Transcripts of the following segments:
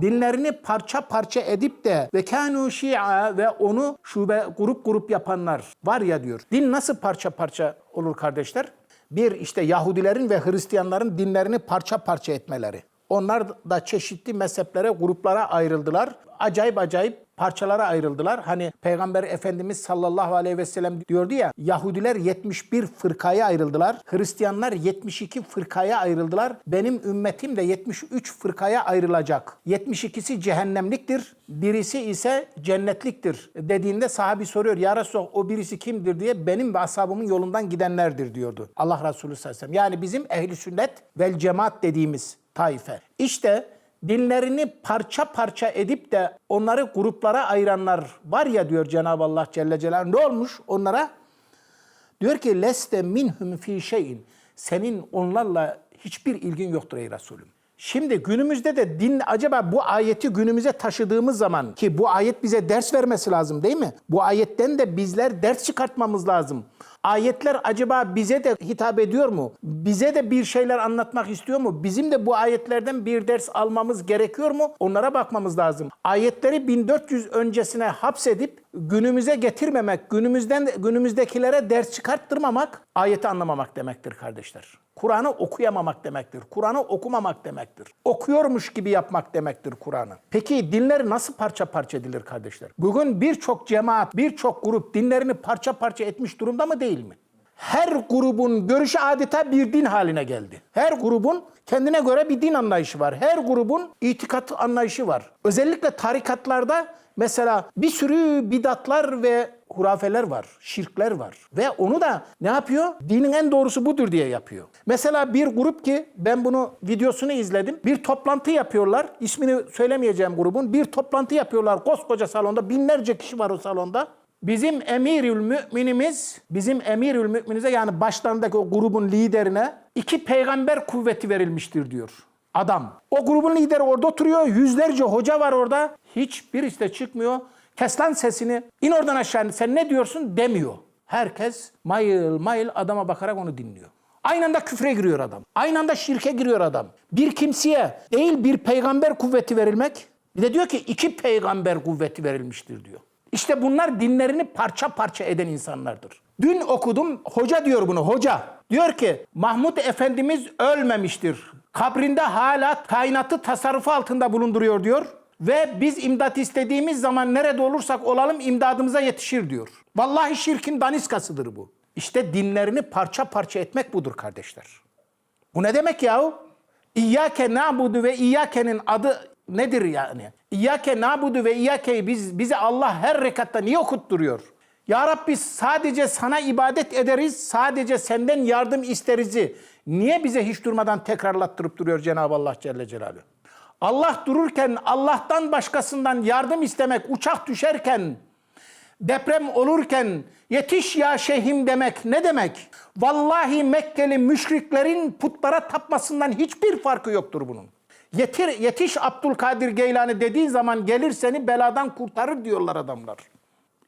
dinlerini parça parça edip de ve kanu şia ve onu şube grup grup yapanlar var ya diyor. Din nasıl parça parça olur kardeşler? Bir işte Yahudilerin ve Hristiyanların dinlerini parça parça etmeleri. Onlar da çeşitli mezheplere, gruplara ayrıldılar. Acayip acayip parçalara ayrıldılar. Hani Peygamber Efendimiz sallallahu aleyhi ve sellem diyordu ya Yahudiler 71 fırkaya ayrıldılar. Hristiyanlar 72 fırkaya ayrıldılar. Benim ümmetim de 73 fırkaya ayrılacak. 72'si cehennemliktir. Birisi ise cennetliktir dediğinde sahabi soruyor ya Resulallah o birisi kimdir diye benim ve ashabımın yolundan gidenlerdir diyordu. Allah Resulü sallallahu aleyhi ve sellem. Yani bizim ehli sünnet vel cemaat dediğimiz taife. İşte dinlerini parça parça edip de onları gruplara ayıranlar var ya diyor Cenab-ı Allah Celle Celaluhu. Ne olmuş onlara? Diyor ki leste minhum fi şeyin. Senin onlarla hiçbir ilgin yoktur ey Resulüm. Şimdi günümüzde de din acaba bu ayeti günümüze taşıdığımız zaman ki bu ayet bize ders vermesi lazım değil mi? Bu ayetten de bizler ders çıkartmamız lazım. Ayetler acaba bize de hitap ediyor mu? Bize de bir şeyler anlatmak istiyor mu? Bizim de bu ayetlerden bir ders almamız gerekiyor mu? Onlara bakmamız lazım. Ayetleri 1400 öncesine hapsedip günümüze getirmemek, günümüzden günümüzdekilere ders çıkarttırmamak ayeti anlamamak demektir kardeşler. Kur'an'ı okuyamamak demektir. Kur'an'ı okumamak demektir. Okuyormuş gibi yapmak demektir Kur'an'ı. Peki dinler nasıl parça parça edilir kardeşler? Bugün birçok cemaat, birçok grup dinlerini parça parça etmiş durumda mı değil mi? Her grubun görüşü adeta bir din haline geldi. Her grubun kendine göre bir din anlayışı var. Her grubun itikat anlayışı var. Özellikle tarikatlarda mesela bir sürü bidatlar ve hurafeler var, şirkler var. Ve onu da ne yapıyor? Dinin en doğrusu budur diye yapıyor. Mesela bir grup ki ben bunu videosunu izledim. Bir toplantı yapıyorlar. İsmini söylemeyeceğim grubun. Bir toplantı yapıyorlar koskoca salonda. Binlerce kişi var o salonda. Bizim emirül müminimiz, bizim emirül müminimize yani başlarındaki o grubun liderine iki peygamber kuvveti verilmiştir diyor adam. O grubun lideri orada oturuyor. Yüzlerce hoca var orada. Hiçbirisi de çıkmıyor. Kes lan sesini. İn oradan aşağı. Sen ne diyorsun demiyor. Herkes mayıl mayıl adama bakarak onu dinliyor. Aynı anda küfre giriyor adam. Aynı anda şirke giriyor adam. Bir kimseye değil bir peygamber kuvveti verilmek. Bir de diyor ki iki peygamber kuvveti verilmiştir diyor. İşte bunlar dinlerini parça parça eden insanlardır. Dün okudum, hoca diyor bunu, hoca. Diyor ki Mahmud Efendimiz ölmemiştir. Kabrinde hala kainatı tasarrufu altında bulunduruyor diyor. Ve biz imdat istediğimiz zaman nerede olursak olalım imdadımıza yetişir diyor. Vallahi şirkin daniskasıdır bu. İşte dinlerini parça parça etmek budur kardeşler. Bu ne demek yahu? İyyâke na'budu ve İyyâke'nin adı nedir yani? İyyâke na'budu ve İyyâke'yi biz, bize Allah her rekatta niye okutturuyor? Ya Rabbi sadece sana ibadet ederiz, sadece senden yardım isterizi. Niye bize hiç durmadan tekrarlattırıp duruyor Cenab-ı Allah Celle Celaluhu? Allah dururken Allah'tan başkasından yardım istemek, uçak düşerken, deprem olurken yetiş ya şeyhim demek ne demek? Vallahi Mekkeli müşriklerin putlara tapmasından hiçbir farkı yoktur bunun. Yetir, yetiş Abdülkadir Geylani dediğin zaman gelir seni beladan kurtarır diyorlar adamlar.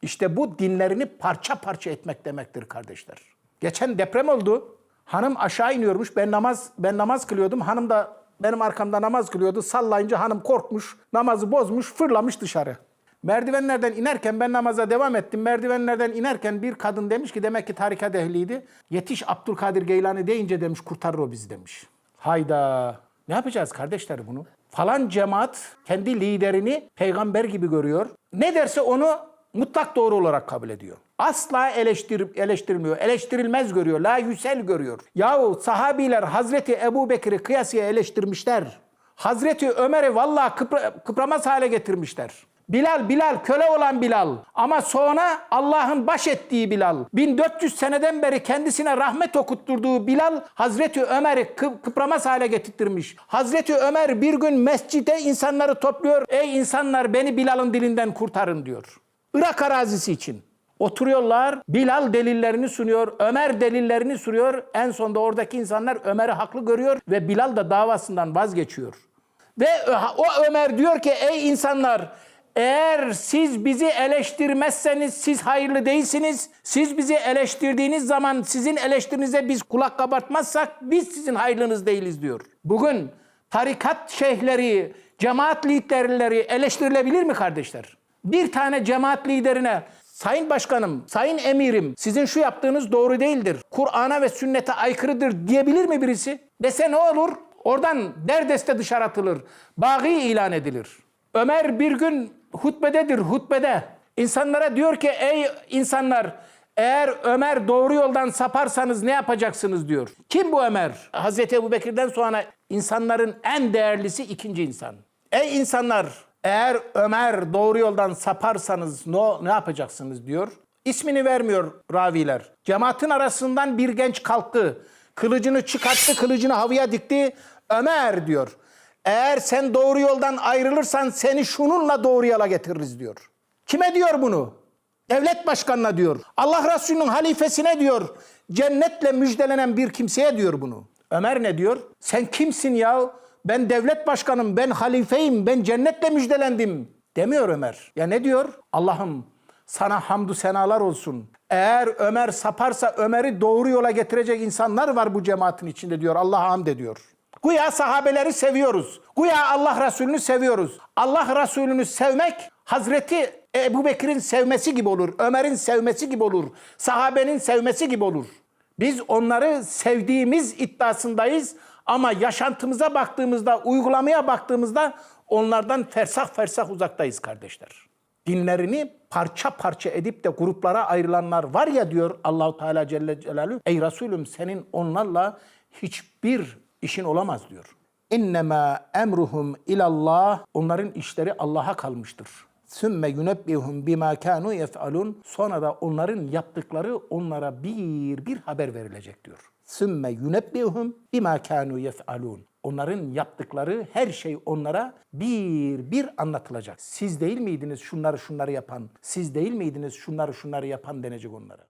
İşte bu dinlerini parça parça etmek demektir kardeşler. Geçen deprem oldu. Hanım aşağı iniyormuş. Ben namaz ben namaz kılıyordum. Hanım da benim arkamda namaz kılıyordu. Sallayınca hanım korkmuş, namazı bozmuş, fırlamış dışarı. Merdivenlerden inerken ben namaza devam ettim. Merdivenlerden inerken bir kadın demiş ki demek ki tarikat ehliydi. Yetiş Abdülkadir Geylani deyince demiş kurtarır o bizi demiş. Hayda. Ne yapacağız kardeşler bunu? Falan cemaat kendi liderini peygamber gibi görüyor. Ne derse onu mutlak doğru olarak kabul ediyor. Asla eleştir, eleştirmiyor. Eleştirilmez görüyor. La yüsel görüyor. Yahu sahabiler Hazreti Ebu Bekir'i kıyasıya eleştirmişler. Hazreti Ömer'i vallahi kıpra, kıpramaz hale getirmişler. Bilal, Bilal, köle olan Bilal. Ama sonra Allah'ın baş ettiği Bilal. 1400 seneden beri kendisine rahmet okutturduğu Bilal, Hazreti Ömer'i kı- kıpramaz hale getirtmiş. Hazreti Ömer bir gün mescide insanları topluyor. Ey insanlar beni Bilal'ın dilinden kurtarın diyor. Irak arazisi için. Oturuyorlar, Bilal delillerini sunuyor, Ömer delillerini sunuyor. En sonunda oradaki insanlar Ömer'i haklı görüyor ve Bilal da davasından vazgeçiyor. Ve o Ömer diyor ki ey insanlar eğer siz bizi eleştirmezseniz siz hayırlı değilsiniz. Siz bizi eleştirdiğiniz zaman sizin eleştirinize biz kulak kabartmazsak biz sizin hayırlınız değiliz diyor. Bugün tarikat şeyhleri, Cemaat liderleri eleştirilebilir mi kardeşler? Bir tane cemaat liderine Sayın Başkanım, Sayın Emirim sizin şu yaptığınız doğru değildir. Kur'an'a ve sünnete aykırıdır diyebilir mi birisi? Dese ne olur? Oradan derdeste dışarı atılır. Bağı ilan edilir. Ömer bir gün hutbededir, hutbede. İnsanlara diyor ki ey insanlar eğer Ömer doğru yoldan saparsanız ne yapacaksınız diyor. Kim bu Ömer? Hazreti Ebu Bekir'den sonra insanların en değerlisi ikinci insan. Ey insanlar eğer Ömer doğru yoldan saparsanız ne, ne yapacaksınız diyor. İsmini vermiyor raviler. Cemaatin arasından bir genç kalktı. Kılıcını çıkarttı, kılıcını havaya dikti. Ömer diyor. Eğer sen doğru yoldan ayrılırsan seni şununla doğru yola getiririz diyor. Kime diyor bunu? Devlet başkanına diyor. Allah Resulü'nün halifesine diyor. Cennetle müjdelenen bir kimseye diyor bunu. Ömer ne diyor? Sen kimsin ya? Ben devlet başkanım, ben halifeyim, ben cennetle müjdelendim. Demiyor Ömer. Ya ne diyor? Allah'ım sana hamdü senalar olsun. Eğer Ömer saparsa Ömer'i doğru yola getirecek insanlar var bu cemaatin içinde diyor. Allah'a hamd ediyor. Güya sahabeleri seviyoruz. Güya Allah Resulü'nü seviyoruz. Allah Resulü'nü sevmek Hazreti Ebu Bekir'in sevmesi gibi olur. Ömer'in sevmesi gibi olur. Sahabenin sevmesi gibi olur. Biz onları sevdiğimiz iddiasındayız ama yaşantımıza baktığımızda, uygulamaya baktığımızda onlardan fersah fersah uzaktayız kardeşler. Dinlerini parça parça edip de gruplara ayrılanlar var ya diyor Allahu Teala Celle Celaluhu. Ey Resulüm senin onlarla hiçbir işin olamaz diyor. İnnemâ emruhum ilallah. Onların işleri Allah'a kalmıştır. Sümme yunebbihum bima kanu yef'alun. Sonra da onların yaptıkları onlara bir bir haber verilecek diyor. Sümme yunebbihum bima kanu yef'alun. Onların yaptıkları her şey onlara bir bir anlatılacak. Siz değil miydiniz şunları şunları yapan? Siz değil miydiniz şunları şunları yapan denecek onlara.